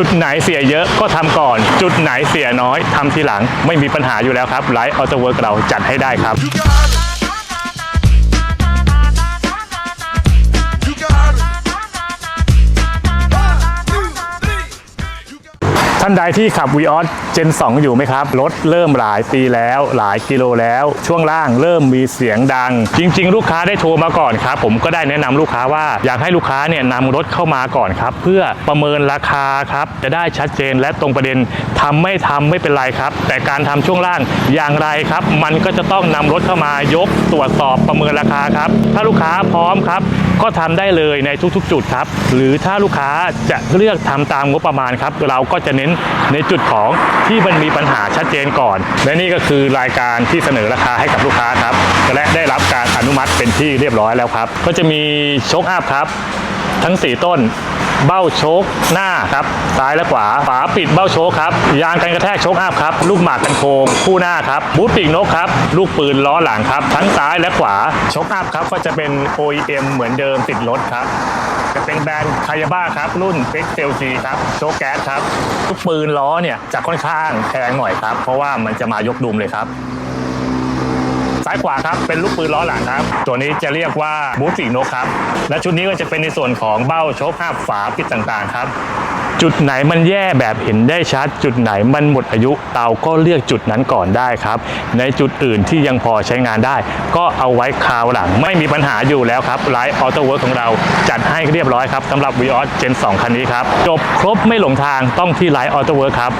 จุดไหนเสียเยอะก็ทำก่อน จุดไหนเสียน้อยทำทีหลังไม่มีปัญหาอยู่แล้วครับไลฟ์ออโตเวิร์กเราจัดให้ได้ครับานใดที่ขับ v ีออสเจน2 อยู่ไหมครับ รถเริ่มหลายปีแล้วหลายกิโลแล้ว ช่วงล่างเริ่มมีเสียงดัง จริง ๆ ลูกค้าได้โทรมาก่อนครับ ผมก็ได้แนะนำลูกค้าว่าอยากให้ลูกค้าเนี่ยนำรถเข้ามาก่อนครับ เพื่อประเมินราคาครับ จะได้ชัดเจนและตรงประเด็นทำไม่ทำไม่เป็นไรครับ แต่การทำช่วงล่างอย่างไรครับ มันก็จะต้องนำรถเข้ามายกตรวจสอบประเมินราคาครับ ถ้าลูกค้าพร้อมครับ ก็ทำได้เลยในทุกๆ จุดครับ หรือถ้าลูกค้าจะเลือกทำตามงบประมาณครับ เราก็จะเน้นในจุดของที่มันมีปัญหาชัดเจนก่อน และนี่ก็คือรายการที่เสนอราคาให้กับลูกค้าครับ และได้รับการอนุมัติเป็นที่เรียบร้อยแล้วครับ ก็จะมีโชคอัพครับ ทั้ง 4 ต้น เบ้าโชคหน้าครับ ซ้ายและขวา ฝาปิดเบ้าโชคครับ ยางกันกระแทกโชคอัพครับ ลูกหมากกันโคงคู่หน้าครับ บูทปีกนกครับ ลูกปืนล้อหลังครับ ทั้งซ้ายและขวา โชคอัพครับ ก็จะเป็น OEM เหมือนเดิมติดรถครับ จะเป็นแบรนด์คายาบ้าครับ รุ่นเ x c l g ครับ โชคแก๊สครับ ลูกปืนล้อเนี่ยจะค่อนข้างแพงหน่อยครับ เพราะว่ามันจะมายกดุมเลยครับ ขวาครับเป็นลูกปืนล้อหลังครับ ตัวนี้จะเรียกว่าบูทปีกนกครับ และชุดนี้ก็จะเป็นในส่วนของเบ้าโชคห้าฝาปิดต่างๆครับ จุดไหนมันแย่แบบเห็นได้ชัด จุดไหนมันหมดอายุเราก็เลือกจุดนั้นก่อนได้ครับ ในจุดอื่นที่ยังพอใช้งานได้ ก็เอาไว้คราวหลังไม่มีปัญหาอยู่แล้วครับไลท์ออโต้เวิร์ของเราจัดให้เรียบร้อยครับสำหรับ v ีออสเจน2คันนี้ครับจบครบไม่หลงทางต้องที่ไลท์ออโต้เวิร์ครับ